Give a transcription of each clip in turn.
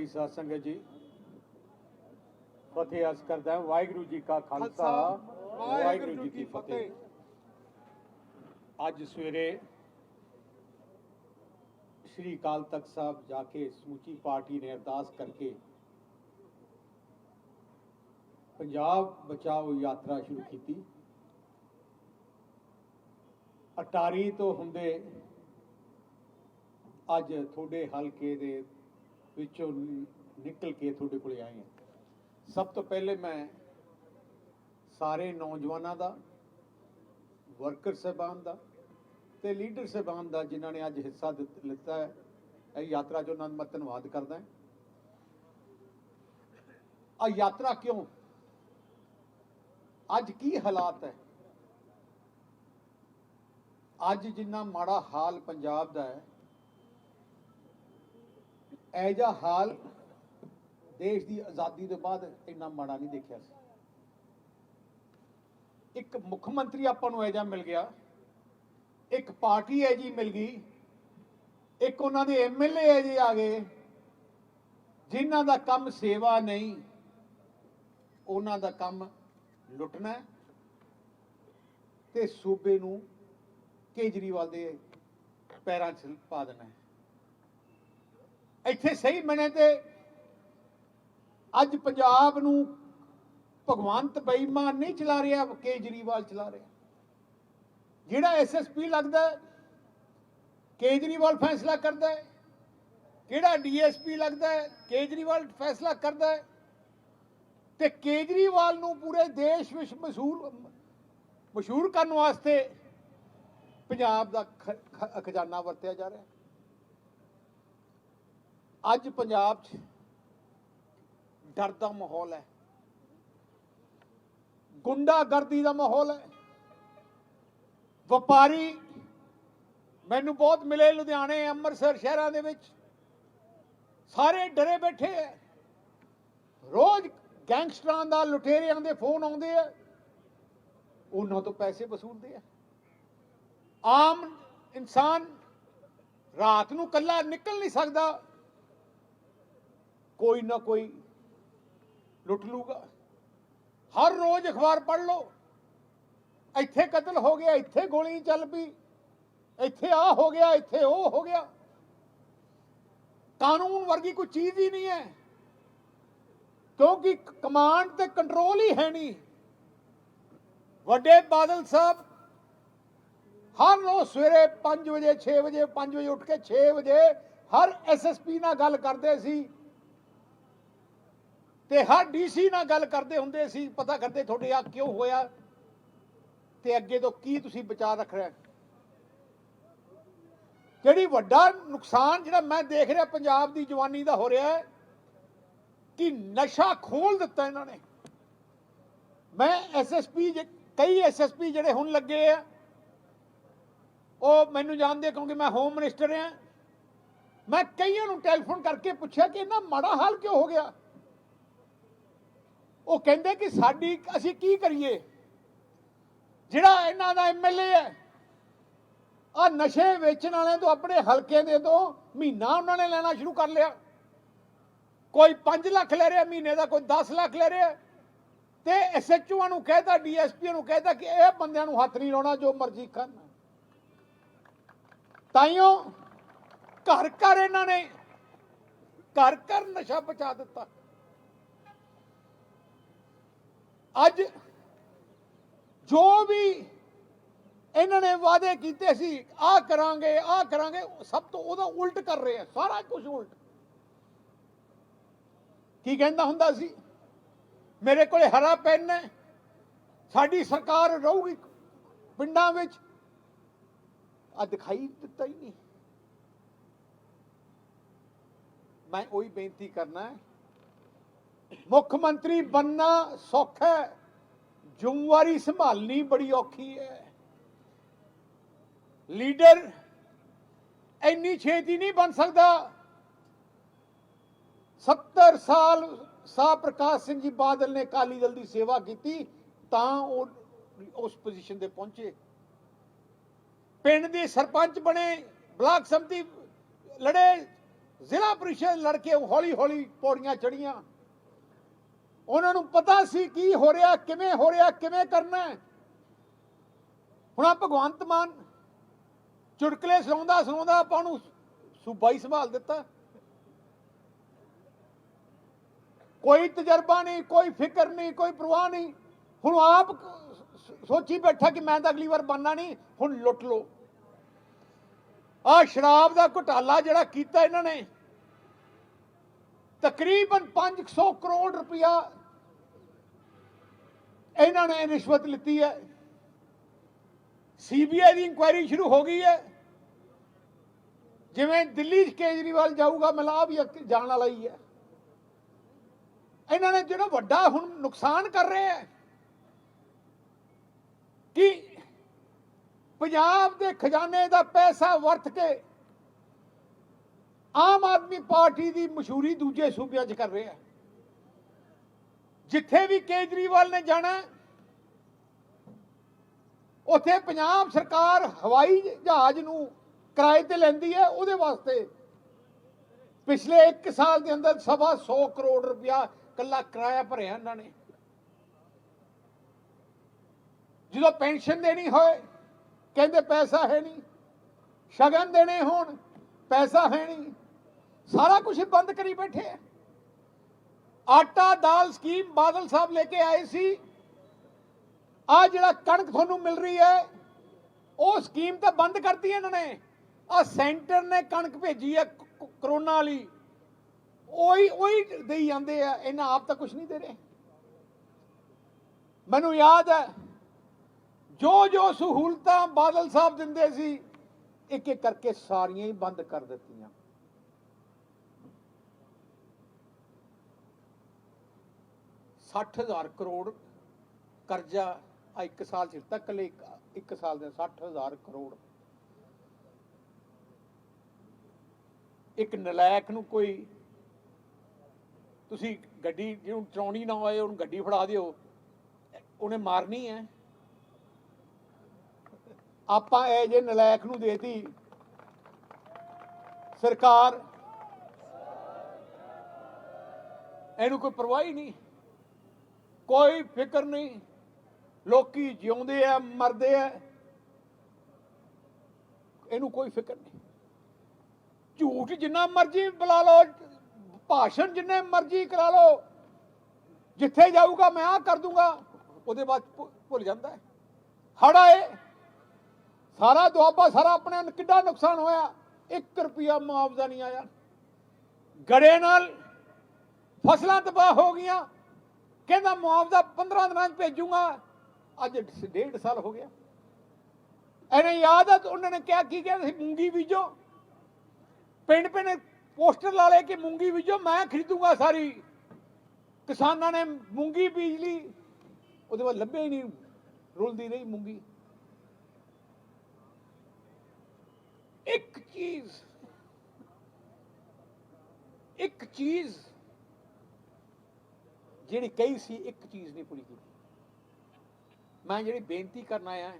ਪਿਆਰੀ ਸਾਧ ਸੰਗਤ ਜੀ। ਫਤਿਹ ਅਰਜ਼ ਕਰਦਾ ਹਾਂ ਵਾਹਿਗੁਰੂ ਜੀ ਕਾ ਖਾਲਸਾ ਵਾਹਿਗੁਰੂ ਜੀ ਕੀ ਫਤਿਹ। ਅੱਜ ਸਵੇਰੇ ਸ਼੍ਰੀ ਅਕਾਲ ਤਖਤ ਸਾਹਿਬ ਜਾ ਕੇ ਸਮੁੱਚੀ ਪਾਰਟੀ ਨੇ ਅਰਦਾਸ ਕਰਕੇ ਪੰਜਾਬ ਬਚਾਓ ਯਾਤਰਾ ਸ਼ੁਰੂ ਕੀਤੀ। ਅਟਾਰੀ ਤੋਂ ਹੁੰਦੇ ਅੱਜ ਤੁਹਾਡੇ ਹਲਕੇ ਦੇ ਵਿੱਚੋਂ ਨਿਕਲ ਕੇ ਤੁਹਾਡੇ ਕੋਲੇ ਆਏ ਹਾਂ। ਸਭ ਤੋਂ ਪਹਿਲੇ ਮੈਂ ਸਾਰੇ ਨੌਜਵਾਨਾਂ ਦਾ ਵਰਕਰ ਸਹਿਬਾਨ ਦਾ ਤੇ ਲੀਡਰ ਸਹਿਬਾਨ ਦਾ ਜਿਨ੍ਹਾਂ ਨੇ ਅੱਜ ਹਿੱਸਾ ਲਿੱਤਾ ਹੈ, ਇਹ ਯਾਤਰਾ 'ਚ ਉਹਨਾਂ ਦਾ ਮੈਂ ਧੰਨਵਾਦ ਕਰਦਾ ਹਾਂ। ਆ ਯਾਤਰਾ ਕਿਉਂ? ਅੱਜ ਕੀ ਹਾਲਾਤ ਹੈ? ਅੱਜ ਜਿੰਨਾ ਮਾੜਾ ਹਾਲ ਪੰਜਾਬ ਦਾ ਹੈ ਇਹ ਜਿਹਾ ਹਾਲ ਦੇਸ਼ ਦੀ ਆਜ਼ਾਦੀ ਤੋਂ ਬਾਅਦ ਇੰਨਾ ਮਾੜਾ ਨਹੀਂ ਦੇਖਿਆ ਸੀ। ਇੱਕ ਮੁੱਖ ਮੰਤਰੀ ਆਪਾਂ ਨੂੰ ਇਹ ਜਿਹਾ ਮਿਲ ਗਿਆ, ਇੱਕ ਪਾਰਟੀ ਹੈ ਜੀ ਮਿਲ ਗਈ, ਇੱਕ ਉਹਨਾਂ ਦੇ ਐਮਐਲਏ ਹੈ ਜੀ ਆ ਗਏ, ਜਿਨ੍ਹਾਂ ਦਾ ਕੰਮ ਸੇਵਾ ਨਹੀਂ, ਉਹਨਾਂ ਦਾ ਕੰਮ ਲੁੱਟਣਾ ਹੈ ਤੇ ਸੂਬੇ ਨੂੰ ਕੇਜਰੀਵਾਲ ਦੇ ਪੈਰਾਂ 'ਚ ਪਾ ਦੇਣਾ ਇੱਥੇ ਸਹੀ ਮਨੇ ਤੇ ਅੱਜ ਪੰਜਾਬ ਨੂੰ ਭਗਵੰਤ ਬੇਈਮਾਨ ਨਹੀਂ ਚਲਾ ਰਿਹਾ ਕੇਜਰੀਵਾਲ ਚਲਾ ਰਿਹਾ। ਜਿਹੜਾ ਐਸਐਸਪੀ ਲੱਗਦਾ ਕੇਜਰੀਵਾਲ ਫੈਸਲਾ ਕਰਦਾ ਹੈ। ਕਿਹੜਾ ਡੀਐਸਪੀ ਲੱਗਦਾ ਹੈ, ਕੇਜਰੀਵਾਲ ਫੈਸਲਾ ਕਰਦਾ ਹੈ। ਤੇ ਕੇਜਰੀਵਾਲ ਨੂੰ ਪੂਰੇ ਦੇਸ਼ ਵਿੱਚ ਮਸ਼ਹੂਰ ਮਸ਼ਹੂਰ ਕਰਨ ਵਾਸਤੇ ਪੰਜਾਬ ਦਾ ਖ- ਖਜ਼ਾਨਾ ਵਰਤਿਆ ਜਾ ਰਿਹਾ। ਅੱਜ ਪੰਜਾਬ 'ਚ ਡਰ ਦਾ ਮਾਹੌਲ ਹੈ। ਗੁੰਡਾਗਰਦੀ ਦਾ ਮਾਹੌਲ ਹੈ। ਵਪਾਰੀ ਮੈਨੂੰ ਬਹੁਤ ਮਿਲੇ ਲੁਧਿਆਣੇ, ਅੰਮ੍ਰਿਤਸਰ ਸ਼ਹਿਰਾਂ ਦੇ ਵਿੱਚ। ਸਾਰੇ ਡਰੇ ਬੈਠੇ ਐ ਰੋਜ਼ ਗੈਂਗਸਟਰਾਂ ਦਾ ਲੁਟੇਰਿਆਂ ਦੇ ਫੋਨ ਆਉਂਦੇ ਆ ਉਹਨਾਂ ਤੋਂ ਪੈਸੇ ਵਸੂਲਦੇ ਆ ਆਮ ਇਨਸਾਨ ਰਾਤ ਨੂੰ ਕੱਲਾ ਨਿਕਲ ਨਹੀਂ ਸਕਦਾ। ਕੋਈ ਨਾ ਕੋਈ ਲੁੱਟ ਲੂਗਾ। ਹਰ ਰੋਜ਼ ਅਖਬਾਰ ਪੜ੍ਹ ਲਓ। ਇੱਥੇ ਕਤਲ ਹੋ ਗਿਆ, ਇੱਥੇ ਗੋਲੀ ਚੱਲ ਪਈ, ਇੱਥੇ ਆ ਹੋ ਗਿਆ, ਇੱਥੇ ਉਹ ਹੋ ਗਿਆ। ਕਾਨੂੰਨ ਵਰਗੀ ਕੋਈ ਚੀਜ਼ ਹੀ ਨਹੀਂ ਹੈ। ਕਿਉਂਕਿ ਕਮਾਂਡ ਤੇ ਕੰਟਰੋਲ ਹੀ ਹੈ ਨਹੀਂ। ਵੱਡੇ ਬਾਦਲ ਸਾਹਿਬ ਹਰ ਰੋਜ਼ ਸਵੇਰੇ 5 ਵਜੇ 6 ਵਜੇ 5 ਵਜੇ ਉੱਠ ਕੇ 6 ਵਜੇ ਹਰ ਐਸਐਸਪੀ ਨਾਲ ਗੱਲ ਕਰਦੇ ਸੀ। ਤੇ ਹਰ ਡੀਸੀ ਨਾਲ ਗੱਲ ਕਰਦੇ ਹੁੰਦੇ ਸੀ, ਪਤਾ ਕਰਦੇ ਤੁਹਾਡੇ ਆ ਕਿਉਂ ਹੋਇਆ? ਤੇ ਅੱਗੇ ਤੋਂ ਕੀ ਤੁਸੀਂ ਬਚਾ ਰੱਖ ਰਹੇ ਜਿਹੜੀ ਵੱਡਾ ਨੁਕਸਾਨ ਜਿਹੜਾ ਮੈਂ ਦੇਖ ਰਿਹਾ, ਪੰਜਾਬ ਦੀ ਜਵਾਨੀ ਦਾ ਹੋ ਰਿਹਾ ਹੈ, ਕਿ ਨਸ਼ਾ ਖੋਲ ਦਿੱਤਾ ਇਹਨਾਂ ਨੇ। ਮੈਂ ਐਸਐਸਪੀ ਕਈ ਐਸਐਸਪੀ ਜਿਹੜੇ ਹੁਣ ਲੱਗੇ ਆ, ਉਹ ਮੈਨੂੰ ਜਾਣਦੇ ਕਿਉਂਕਿ ਮੈਂ ਹੋਮ ਮਿਨਿਸਟਰ ਹਾਂ ਮੈਂ ਕਈਆਂ ਨੂੰ ਟੈਲੀਫੋਨ ਕਰਕੇ ਪੁੱਛਿਆ ਕਿ ਇਹਨਾਂ ਮਾੜਾ ਹਾਲ ਕਿਉਂ ਹੋ ਗਿਆ? ਉਹ ਕਹਿੰਦੇ ਕਿ ਸਾਡੀ ਅਸੀਂ ਕੀ ਕਰੀਏ? ਜਿਹੜਾ ਇਹਨਾਂ ਦਾ ਐਮਐਲਏ ਹੈ ਆ ਨਸ਼ੇ ਵੇਚਣ ਵਾਲਿਆਂ ਤੋਂ ਆਪਣੇ ਹਲਕੇ ਦੇ ਤੋਂ ਮਹੀਨਾ ਉਹਨਾਂ ਨੇ ਲੈਣਾ ਸ਼ੁਰੂ ਕਰ ਲਿਆ। ਕੋਈ 5 ਲੱਖ ਲੈ ਰਿਹਾ, ਮਹੀਨੇ ਦਾ ਕੋਈ 10 ਲੱਖ ਲੈ ਰਿਹਾ। ਤੇ ਐਸਐਚਓ ਨੂੰ ਕਹਿਤਾ ਡੀਐਸਪੀ ਨੂੰ ਕਹਿਤਾ ਕਿ ਇਹ ਬੰਦਿਆਂ ਨੂੰ ਹੱਥ ਨਹੀਂ ਲਾਉਣਾ ਜੋ ਮਰਜ਼ੀ ਕਰਨ। ਤਾਈਓ, ਘਰ ਘਰ ਇਹਨਾਂ ਨੇ, ਘਰ ਘਰ ਨਸ਼ਾ ਪਚਾ ਦਿੱਤਾ। ਅੱਜ ਜੋ ਵੀ ਇਹਨਾਂ ਨੇ ਵਾਅਦੇ ਕੀਤੇ ਸੀ ਆ ਕਰਾਂਗੇ ਆ ਕਰਾਂਗੇ, ਸਭ ਤੋਂ ਉਹਦਾ ਉਲਟ ਕਰ ਰਹੇ ਆ, ਸਾਰਾ ਕੁਝ ਉਲਟ। ਕੀ ਕਹਿੰਦਾ ਹੁੰਦਾ ਸੀ? ਮੇਰੇ ਕੋਲੇ ਹਰਾ ਪੈਨ ਹੈ, ਸਾਡੀ ਸਰਕਾਰ ਰਹੂਗੀ ਪਿੰਡਾਂ ਵਿੱਚ। ਆ ਦਿਖਾਈ ਦਿੱਤਾ ਹੀ ਨਹੀਂ। ਮੈਂ ਉਹੀ ਬੇਨਤੀ ਕਰਨਾ ਹੈ ਮੁੱਖ ਮੰਤਰੀ ਬੰਨਾ ਸੌਖਾ ਹੈ। ਜ਼ਿੰਮੇਵਾਰੀ ਸੰਭਾਲਣੀ ਬੜੀ ਔਖੀ ਹੈ। ਲੀਡਰ ਇੰਨੀ ਛੇਤੀ ਨਹੀਂ ਬਣ ਸਕਦਾ। 70 ਸਾਲ ਸਾਹ ਪ੍ਰਕਾਸ਼ ਸਿੰਘ ਜੀ ਬਾਦਲ ਨੇ ਕਾਲੀ ਦਲ ਦੀ ਸੇਵਾ ਕੀਤੀ, ਤਾਂ ਉਹ ਉਸ ਪੋਜੀਸ਼ਨ ਤੇ ਪਹੁੰਚੇ। ਪਿੰਡ ਦੇ ਸਰਪੰਚ ਬਣੇ, ਬਲਾਕ ਸੰਮਤੀ ਲੜੇ, ਜ਼ਿਲ੍ਹਾ ਪ੍ਰੀਸ਼ਦ ਲੜਕੇ ਹੌਲੀ ਹੌਲੀ ਪੌੜੀਆਂ ਚੜੀਆਂ ਉਹਨਾਂ ਨੂੰ ਪਤਾ ਸੀ ਕੀ ਹੋ ਰਿਹਾ, ਕਿਵੇਂ ਹੋ ਰਿਹਾ, ਕਿਵੇਂ ਕਰਨਾ ਹੈ। ਹੁਣ ਆ ਭਗਵੰਤ ਮਾਨ ਚੁਟਕਲੇ ਸੁਣਾਉਂਦਾ ਸੁਣਾਉਂਦਾ ਆਪਾਂ ਨੂੰ ਸੂਬਾ ਹੀ ਸੰਭਾਲ ਦਿੱਤਾ। ਕੋਈ ਤਜਰਬਾ ਨਹੀਂ, ਕੋਈ ਫਿਕਰ ਨਹੀਂ, ਕੋਈ ਪਰਵਾਹ ਨਹੀਂ। ਹੁਣ ਆਪ ਸੋਚੀ ਬੈਠਾ ਕਿ ਮੈਂ ਤਾਂ ਅਗਲੀ ਵਾਰ ਬਣਨਾ ਨਹੀਂ, ਹੁਣ ਲੁੱਟ ਲੋ ਆ ਸ਼ਰਾਬ ਦਾ ਘੁਟਾਲਾ ਜਿਹੜਾ ਕੀਤਾ ਇਹਨਾਂ ਨੇ ਤਕਰੀਬਨ 500 ਕਰੋੜ ਰੁਪਇਆ ਇਹਨਾਂ ਨੇ ਰਿਸ਼ਵਤ ਲਿੱਤੀ ਹੈ। ਸੀਬੀਆਈ ਦੀ ਇਨਕੁਆਇਰੀ ਸ਼ੁਰੂ ਹੋ ਗਈ ਹੈ। ਜਿਵੇਂ ਦਿੱਲੀ 'ਚ ਕੇਜਰੀਵਾਲ ਜਾਊਗਾ ਮਿਲਾ ਜਾਣ ਵਾਲਾ ਹੀ ਹੈ। ਇਹਨਾਂ ਨੇ ਜਿਹੜਾ ਵੱਡਾ ਹੁਣ ਨੁਕਸਾਨ ਕਰ ਰਹੇ ਹੈ ਕਿ ਪੰਜਾਬ ਦੇ ਖਜ਼ਾਨੇ ਦਾ ਪੈਸਾ ਵਰਤ ਕੇ ਆਮ ਆਦਮੀ ਪਾਰਟੀ ਦੀ ਮਸ਼ਹੂਰੀ ਦੂਜੇ ਸੂਬਿਆਂ 'ਚ ਕਰ ਰਿਹਾ। ਜਿੱਥੇ ਵੀ ਕੇਜਰੀਵਾਲ ਨੇ ਜਾਣਾ, ਉੱਥੇ ਪੰਜਾਬ ਸਰਕਾਰ ਹਵਾਈ ਜਹਾਜ਼ ਨੂੰ ਕਿਰਾਏ ਤੇ ਲੈਂਦੀ ਹੈ, ਉਹਦੇ ਵਾਸਤੇ ਪਿਛਲੇ 1 ਸਾਲ ਦੇ ਅੰਦਰ ਸਵਾ 100 ਕਰੋੜ ਰੁਪਇਆ ਕੱਲਾ ਕਿਰਾਇਆ ਭਰਿਆ ਇਹਨਾਂ ਨੇ। ਜਦੋਂ ਪੈਨਸ਼ਨ ਦੇਣੀ ਹੋਏ, ਕਹਿੰਦੇ ਪੈਸਾ ਹੈ ਨਹੀਂ, ਸ਼ਗਨ ਦੇਣੇ ਹੋਣ, ਪੈਸਾ ਹੈ ਨਹੀਂ ਸਾਰਾ ਕੁਝ ਬੰਦ ਕਰੀ ਬੈਠੇ ਆ। ਆਟਾ, ਦਾਲ, ਸਕੀਮ ਬਾਦਲ ਸਾਹਿਬ ਲੈ ਕੇ ਆਏ ਸੀ। ਆ ਜਿਹੜਾ ਕਣਕ ਤੁਹਾਨੂੰ ਮਿਲ ਰਹੀ ਹੈ, ਉਹ ਸਕੀਮ ਤਾਂ ਬੰਦ ਕਰਤੀ ਇਹਨਾਂ ਨੇ। ਆ ਸੈਂਟਰ ਨੇ ਕਣਕ ਭੇਜੀ ਹੈ ਕ- ਕਰੋਨਾ ਵਾਲੀ। ਉਹੀ ਉਹੀ ਦੇਈ ਜਾਂਦੇ ਆ, ਇਹਨਾਂ ਆਪ ਤਾਂ ਕੁਝ ਨਹੀਂ ਦੇ ਰਹੇ। ਮੈਨੂੰ ਯਾਦ ਹੈ ਜੋ ਜੋ ਸਹੂਲਤਾਂ ਬਾਦਲ ਸਾਹਿਬ ਦਿੰਦੇ ਸੀ ਇੱਕ ਇੱਕ ਕਰਕੇ ਸਾਰੀਆਂ ਹੀ ਬੰਦ ਕਰ ਦਿੱਤੀਆਂ। ਸੱਠ ਹਜ਼ਾਰ ਕਰੋੜ ਕਰਜ਼ਾ ਆ ਇੱਕ ਸਾਲ ਚ ਤੱਕ ਲਈ ਇੱਕ, ਇੱਕ ਸਾਲ ਦੇ 60000 ਕਰੋੜ। ਇੱਕ ਨਲਾਇਕ ਨੂੰ ਕੋਈ ਤੁਸੀਂ ਗੱਡੀ ਜਿਹਨੂੰ ਚਲਾਉਣੀ ਨਾ ਆਏ ਉਹਨੂੰ ਗੱਡੀ ਫੜਾ ਦਿਓ ਉਹਨੇ ਮਾਰਨੀ ਹੈ। ਆਪਾਂ ਇਹ ਜੇ ਨਲਾਇਕ ਨੂੰ ਦੇਤੀ ਸਰਕਾਰ ਇਹਨੂੰ ਕੋਈ ਪਰਵਾਹ ਹੀ ਨਹੀਂ। ਕੋਈ ਫਿਕਰ ਨਹੀਂ। ਲੋਕੀ ਜਿਉਂਦੇ ਆ, ਮਰਦੇ ਆ। ਇਹਨੂੰ ਕੋਈ ਫਿਕਰ ਨਹੀਂ। ਝੂਠ ਜਿੰਨਾ ਮਰਜ਼ੀ ਬੁਲਾ ਲਓ, ਭਾਸ਼ਣ ਜਿੰਨੇ ਮਰਜ਼ੀ ਕਰਾ ਲਓ। ਜਿੱਥੇ ਜਾਊਗਾ ਮੈਂ ਆ ਕਰ ਦੂੰਗਾ, ਉਹਦੇ ਬਾਅਦ ਭੁ- ਭੁੱਲ ਜਾਂਦਾ ਹੜਾ ਏ ਸਾਰਾ ਦੁਆਬਾ, ਸਾਰਾ ਆਪਣੇ ਨੂੰ ਕਿੱਡਾ ਨੁਕਸਾਨ ਹੋਇਆ। 1 ਰੁਪਿਆ ਮੁਆਵਜ਼ਾ ਨਹੀਂ ਆਇਆ। ਗੜੇ ਨਾਲ ਫਸਲਾਂ ਤਬਾਹ ਹੋ ਗਈਆਂ। ਕਹਿੰਦਾ ਮੁਆਵਜ਼ਾ 15 ਦਿਨਾਂ ਚ ਭੇਜੂਗਾ। ਅੱਜ ਡੇਢ ਸਾਲ ਹੋ ਗਿਆ। ਇਹਨੇ ਯਾਦ ਆ ਉਹਨਾਂ ਨੇ ਕਿਹਾ, ਕੀ ਕਿਹਾ? ਸੀ ਮੂੰਗੀ ਬੀਜੋ। ਪਿੰਡ ਪਿੰਡ ਪੋਸਟਰ ਲਾ ਲਏ ਕਿ ਮੂੰਗੀ ਬੀਜੋ, ਮੈਂ ਖਰੀਦੂਗਾ ਸਾਰੀ। ਕਿਸਾਨਾਂ ਨੇ ਮੂੰਗੀ ਬੀਜ ਲਈ। ਉਹਦੇ ਬਾਅਦ ਲੱਭੇ ਹੀ ਨਹੀਂ। ਰੁਲਦੀ ਰਹੀ ਮੂੰਗੀ। ਇੱਕ ਚੀਜ਼ ਇੱਕ ਚੀਜ਼ ਜਿਹੜੀ ਕਹੀ ਸੀ, ਇੱਕ ਚੀਜ਼ ਨਹੀਂ ਪੂਰੀ ਕੀਤੀ। ਮੈਂ ਜਿਹੜੀ ਬੇਨਤੀ ਕਰਨ ਆਇਆ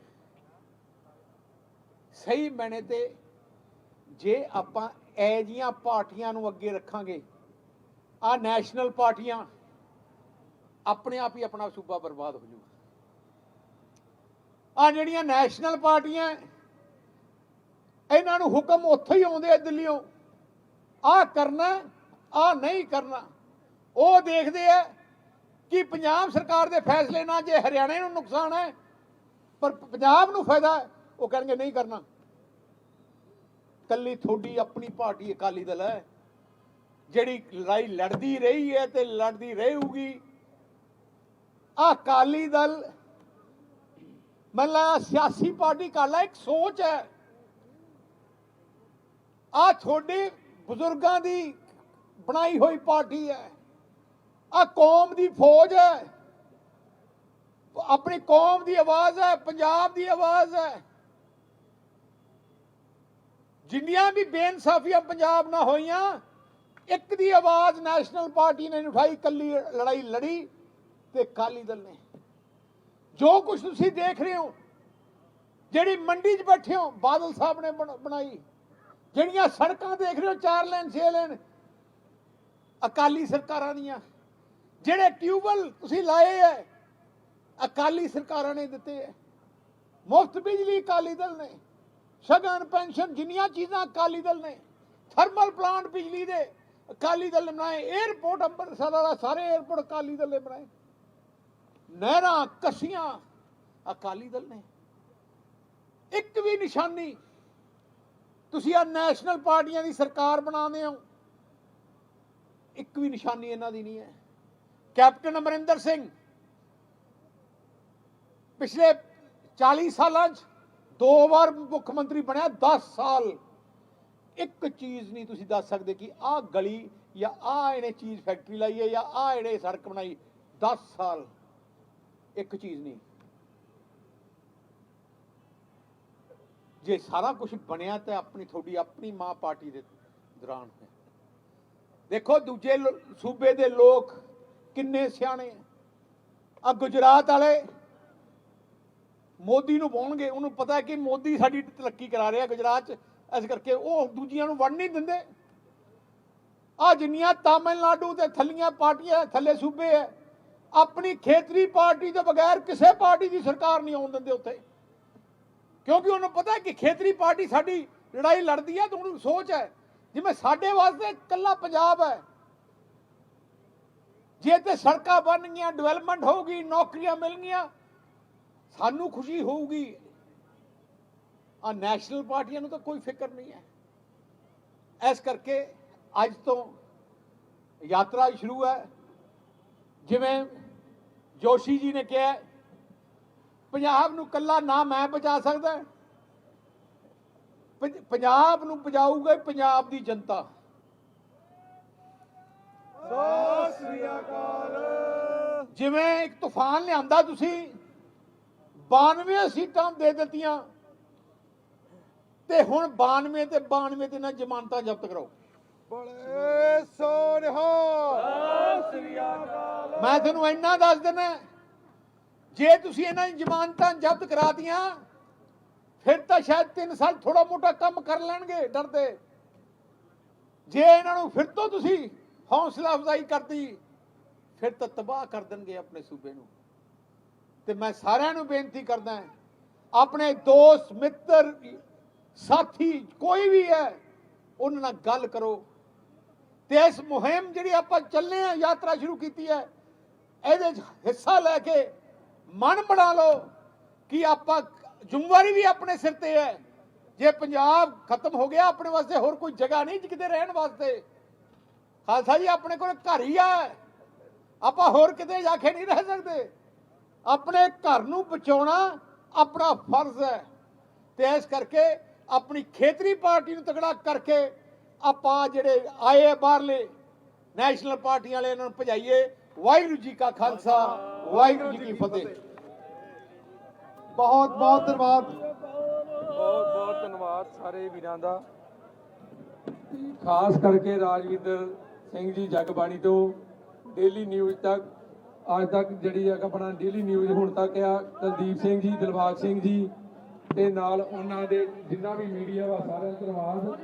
ਸਹੀ ਮੈਨੇ ਤੇ ਜੇ ਆਪਾਂ ਐ ਜੀਆਂ ਪਾਰਟੀਆਂ ਨੂੰ ਅੱਗੇ ਰੱਖਾਂਗੇ ਆ ਨੈਸ਼ਨਲ ਪਾਰਟੀਆਂ, ਆਪਣੇ ਆਪ ਹੀ ਆਪਣਾ ਸੂਬਾ ਬਰਬਾਦ ਹੋ ਜਾਊਗਾ। ਆ ਜਿਹੜੀਆਂ ਨੈਸ਼ਨਲ ਪਾਰਟੀਆਂ, ਇਹਨਾਂ ਨੂੰ ਹੁਕਮ ਉੱਥੋਂ ਹੀ ਆਉਂਦੇ ਆ ਦਿੱਲੀੋਂ ਆ ਕਰਨਾ ਆ ਨਹੀਂ ਕਰਨਾ, ਉਹ ਦੇਖਦੇ ਆ ਕਿ ਪੰਜਾਬ ਸਰਕਾਰ ਦੇ ਫੈਸਲੇ ਨਾਲ ਜੇ ਹਰਿਆਣੇ ਨੂੰ ਨੁਕਸਾਨ ਹੈ, ਪਰ ਪੰਜਾਬ ਨੂੰ ਫਾਇਦਾ ਹੈ? ਉਹ ਕਹਿਣਗੇ, ਨਹੀਂ ਕਰਨਾ। ਕੱਲੀ ਤੁਹਾਡੀ ਆਪਣੀ ਪਾਰਟੀ ਅਕਾਲੀ ਦਲ ਹੈ। ਜਿਹੜੀ ਲੜਾਈ ਲੜਦੀ ਰਹੀ ਹੈ ਤੇ ਲੜਦੀ ਰਹੂਗੀ। ਆ ਅਕਾਲੀ ਦਲ ਮਤਲਬ ਸਿਆਸੀ ਪਾਰਟੀ ਕਾਲਾ ਇੱਕ ਸੋਚ ਹੈ। ਆ ਤੁਹਾਡੇ ਬਜ਼ੁਰਗਾਂ ਦੀ ਬਣਾਈ ਹੋਈ ਪਾਰਟੀ ਹੈ। ਆ ਕੌਮ ਦੀ ਫੌਜ ਹੈ। ਆਪਣੀ ਕੌਮ ਦੀ ਆਵਾਜ਼ ਹੈ, ਪੰਜਾਬ ਦੀ ਆਵਾਜ਼ ਹੈ। ਜਿੰਨੀਆਂ ਵੀ ਬੇਇਨਸਾਫੀਆਂ ਪੰਜਾਬ ਨਾਲ ਹੋਈਆਂ, ਇੱਕ ਦੀ ਆਵਾਜ਼ ਨੈਸ਼ਨਲ ਪਾਰਟੀ ਨੇ ਉਠਾਈ ਕੱਲੀ ਲੜਾਈ ਲੜੀ ਤੇ ਅਕਾਲੀ ਦਲ ਨੇ। ਜੋ ਕੁਝ ਤੁਸੀਂ ਦੇਖ ਰਹੇ ਹੋ, ਜਿਹੜੀ ਮੰਡੀ 'ਚ ਬੈਠੇ ਹੋ, ਬਾਦਲ ਸਾਹਿਬ ਨੇ ਬਣ- ਬਣਾਈ। ਜਿਹੜੀਆਂ ਸੜਕਾਂ ਦੇਖ ਰਹੇ ਹੋ, ਚਾਰ ਲੈਣ ਛੇ ਲੈਣ ਅਕਾਲੀ ਸਰਕਾਰਾਂ ਦੀਆਂ। ਜਿਹੜੇ ਟਿਊਬਲ ਤੁਸੀਂ ਲਾਏ ਐ, ਅਕਾਲੀ ਸਰਕਾਰਾਂ ਨੇ ਦਿੱਤੇ ਐ। ਮੁਫਤ ਬਿਜਲੀ ਅਕਾਲੀ ਦਲ ਨੇ, ਸ਼ਗਨ, ਪੈਨਸ਼ਨ, ਜਿੰਨੀਆਂ ਚੀਜ਼ਾਂ ਅਕਾਲੀ ਦਲ ਨੇ, ਥਰਮਲ ਪਲਾਂਟ ਬਿਜਲੀ ਦੇ ਅਕਾਲੀ ਦਲ ਨੇ ਬਣਾਏ 에ਅਰਪੋਰਟ ਅੰਮ੍ਰਿਤਸਰ ਵਾਲਾ ਸਾਰੇ 에ਅਰਪੋਰਟ ਅਕਾਲੀ ਦਲ ਨੇ ਬਣਾਏ। ਨਹਿਰਾਂ, ਕਸੀਆਂ ਅਕਾਲੀ ਦਲ ਨੇ। ਇੱਕ ਵੀ ਨਿਸ਼ਾਨੀ, ਤੁਸੀਂ ਆ ਨੈਸ਼ਨਲ ਪਾਰਟੀਆਂ ਦੀ ਸਰਕਾਰ ਬਣਾਉਂਦੇ ਹੋ, ਇੱਕ ਵੀ ਨਿਸ਼ਾਨੀ ਇਹਨਾਂ ਦੀ ਨਹੀਂ ਹੈ ਕੈਪਟਨ ਅਮਰਿੰਦਰ ਸਿੰਘ, ਪਿਛਲੇ 40 ਸਾਲਾਂ 'ਚ ਦੋ ਵਾਰ ਮੁੱਖ ਮੰਤਰੀ ਬਣਿਆ 10 ਸਾਲ। ਇੱਕ ਚੀਜ਼ ਨਹੀਂ ਤੁਸੀਂ ਦੱਸ ਸਕਦੇ ਕਿ ਆਹ ਗਲੀ ਜਾਂ ਆਹ ਇਹਨੇ ਚੀਜ਼ ਫੈਕਟਰੀ ਲਾਈ ਹੈ ਜਾਂ ਆਹ ਇਹਨੇ ਸੜਕ ਬਣਾਈ 10 ਸਾਲ। ਇੱਕ ਚੀਜ਼ ਨਹੀਂ। ਜੇ ਸਾਰਾ ਕੁਝ ਬਣਿਆ ਤਾਂ ਆਪਣੀ ਤੁਹਾਡੀ ਆਪਣੀ ਮਾਂ ਪਾਰਟੀ ਦੇ ਦੌਰਾਨ ਹੋਇਆ। ਦੇਖੋ ਦੂਜੇ ਸੂਬੇ ਦੇ ਲੋਕ ਕਿੰਨੇ ਸਿਆਣੇ ਆ? ਗੁਜਰਾਤ ਵਾਲੇ ਮੋਦੀ ਨੂੰ ਪਾਉਣਗੇ, ਉਹਨੂੰ ਪਤਾ ਕਿ ਮੋਦੀ ਸਾਡੀ ਤਰੱਕੀ ਕਰਾ ਰਿਹਾ ਗੁਜਰਾਤ ਚ। ਇਸ ਕਰਕੇ ਉਹ ਦੂਜੀਆਂ ਨੂੰ ਵੜ ਨਹੀਂ ਦਿੰਦੇ। ਆ ਜਿੰਨੀਆਂ ਤਾਮਿਲਨਾਡੂ ਤੇ ਥੱਲੀਆਂ ਪਾਰਟੀਆਂ ਥੱਲੇ ਸੂਬੇ ਐ ਆਪਣੀ ਖੇਤਰੀ ਪਾਰਟੀ ਤੋਂ ਬਗੈਰ ਕਿਸੇ ਪਾਰਟੀ ਦੀ ਸਰਕਾਰ ਨਹੀਂ ਆਉਣ ਦਿੰਦੇ ਉੱਥੇ। ਕਿਉਂਕਿ ਉਹਨੂੰ ਪਤਾ ਕਿ ਖੇਤਰੀ ਪਾਰਟੀ ਸਾਡੀ ਲੜਾਈ ਲੜਦੀ ਹੈ ਤਾਂ ਉਹਨੂੰ ਸੋਚ ਹੈ। ਜਿਵੇਂ ਸਾਡੇ ਵਾਸਤੇ ਇਕੱਲਾ ਪੰਜਾਬ ਹੈ ਜੇ ਤੇ ਸੜਕਾਂ ਬਣ ਗਈਆਂ ਡਿਵੈਲਪਮੈਂਟ ਹੋਊਗੀ, ਨੌਕਰੀਆਂ ਮਿਲਣਗੀਆਂ ਸਾਨੂੰ ਖੁਸ਼ੀ ਹੋਊਗੀ। ਆ ਨੈਸ਼ਨਲ ਪਾਰਟੀਆਂ ਨੂੰ ਤਾਂ ਕੋਈ ਫਿਕਰ ਨਹੀਂ ਹੈ। ਇਸ ਕਰਕੇ ਅੱਜ ਤੋਂ ਯਾਤਰਾ ਸ਼ੁਰੂ ਹੈ। ਜਿਵੇਂ ਜੋਸ਼ੀ ਜੀ ਨੇ ਕਿਹਾ, ਪੰਜਾਬ ਨੂੰ ਕੱਲਾ ਨਾ ਮੈਂ ਬਚਾ ਸਕਦਾ। ਪੰਜਾਬ ਨੂੰ ਬਚਾਊਗਾ ਪੰਜਾਬ ਦੀ ਜਨਤਾ। ਸਤਿ ਸ੍ਰੀ ਅਕਾਲ ਜਿਵੇਂ ਇੱਕ ਤੂਫਾਨ ਲਿਆਂਦਾ ਤੁਸੀਂ 92 ਸੀਟਾਂ ਦੇ ਦਿੱਤੀਆਂ। ਤੇ ਹੁਣ 92 ਤੇ 92 ਤੇ ਨਾ ਜ਼ਮਾਨਤਾਂ ਜ਼ਬਤ ਕਰੋ। ਬੜੇ ਸੋਨਹਾ ਸਤਿ ਸ੍ਰੀ ਅਕਾਲ ਮੈਂ ਤੁਹਾਨੂੰ ਇੰਨਾ ਦੱਸ ਦਿੰਦਾ ਜੇ ਤੁਸੀਂ ਇਹਨਾਂ ਦੀ ਜ਼ਮਾਨਤਾਂ ਜ਼ਬਤ ਕਰਾਤੀਆਂ, ਫਿਰ ਤਾਂ ਸ਼ਾਇਦ 3 ਸਾਲ ਥੋੜਾ ਮੋਟਾ ਕੰਮ ਕਰ ਲੈਣਗੇ, ਡਰਦੇ। ਜੇ ਇਹਨਾਂ ਨੂੰ ਫਿਰ ਤੋਂ ਤੁਸੀਂ ਹੌਸਲਾ ਅਫਜ਼ਾਈ ਕਰਦੀ, ਫਿਰ ਤਾਂ ਤਬਾਹ ਕਰ ਦੇਣਗੇ ਆਪਣੇ ਸੂਬੇ ਨੂੰ। ਤੇ ਮੈਂ ਸਾਰਿਆਂ ਨੂੰ ਬੇਨਤੀ ਕਰਦਾ ਆਪਣੇ ਦੋਸਤ, ਮਿੱਤਰ, ਸਾਥੀ, ਕੋਈ ਵੀ ਹੈ, ਉਹਨਾਂ ਨਾਲ ਗੱਲ ਕਰੋ। ਤੇ ਇਸ ਮੁਹਿੰਮ ਜਿਹੜੀ ਆਪਾਂ ਚੱਲੇ ਆ ਯਾਤਰਾ ਸ਼ੁਰੂ ਕੀਤੀ ਹੈ, ਇਹਦੇ 'ਚ ਹਿੱਸਾ ਲੈ ਕੇ ਮਨ ਬਣਾ ਲਓ ਕਿ ਆਪਾਂ ਜ਼ਿੰਮੇਵਾਰੀ ਵੀ ਆਪਣੇ ਸਿਰ ਤੇ ਹੈ। ਜੇ ਪੰਜਾਬ ਖਤਮ ਹੋ ਗਿਆ, ਆਪਣੇ ਵਾਸਤੇ ਹੋਰ ਕੋਈ ਜਗ੍ਹਾ ਨਹੀਂ ਕਿਤੇ ਰਹਿਣ ਵਾਸਤੇ ਖਾਲਸਾ ਜੀ, ਆਪਣੇ ਕੋਲ ਘਰ ਹੀ ਆ। ਆਪਾਂ ਹੋਰ ਕਿਤੇ ਜਾ ਕੇ ਨਹੀਂ ਰਹਿ ਸਕਦੇ। ਆਪਣੇ ਘਰ ਨੂੰ ਬਚਾਉਣਾ ਆਪਣਾ ਫਰਜ਼ ਹੈ। ਤੇ ਇਸ ਕਰਕੇ ਆਪਣੀ ਖੇਤਰੀ ਪਾਰਟੀ ਨੂੰ ਤਗੜਾ ਕਰਕੇ ਆਪਾਂ ਜਿਹੜੇ ਆਏ ਬਾਹਰਲੇ, ਨੈਸ਼ਨਲ ਪਾਰਟੀਆਂ ਵਾਲੇ, ਇਹਨਾਂ ਨੂੰ ਭਜਾਈਏ। ਵਾਹਿਗੁਰੂ ਜੀ ਕਾ ਖਾਲਸਾ, ਵਾਹਿਗੁਰੂ ਜੀ ਕੀ ਫਤਿਹ। ਬਹੁਤ ਬਹੁਤ ਧੰਨਵਾਦ। ਬਹੁਤ ਬਹੁਤ ਧੰਨਵਾਦ ਸਾਰੇ ਵੀਰਾਂ ਦਾ। ਖਾਸ ਕਰਕੇ ਰਾਜਵਿੰਦਰ ਸਿੰਘ ਜੀ ਜਗਬਾਣੀ ਤੋਂ ਡੇਲੀ ਨਿਊਜ਼ ਤੱਕ, ਅੱਜ ਤੱਕ ਜਿਹੜੀ ਆ ਆਪਣਾ ਡੇਲੀ ਨਿਊਜ਼ ਹੁਣ ਤੱਕ ਆ, ਕੁਲਦੀਪ ਸਿੰਘ ਜੀ, ਦਿਲਬਾਗ ਸਿੰਘ ਜੀ ਤੇ ਨਾਲ ਉਹਨਾਂ ਦੇ ਜਿੰਨਾ ਵੀ ਮੀਡੀਆ ਵਾ ਸਾਰਿਆਂ ਦਾ ਧੰਨਵਾਦ।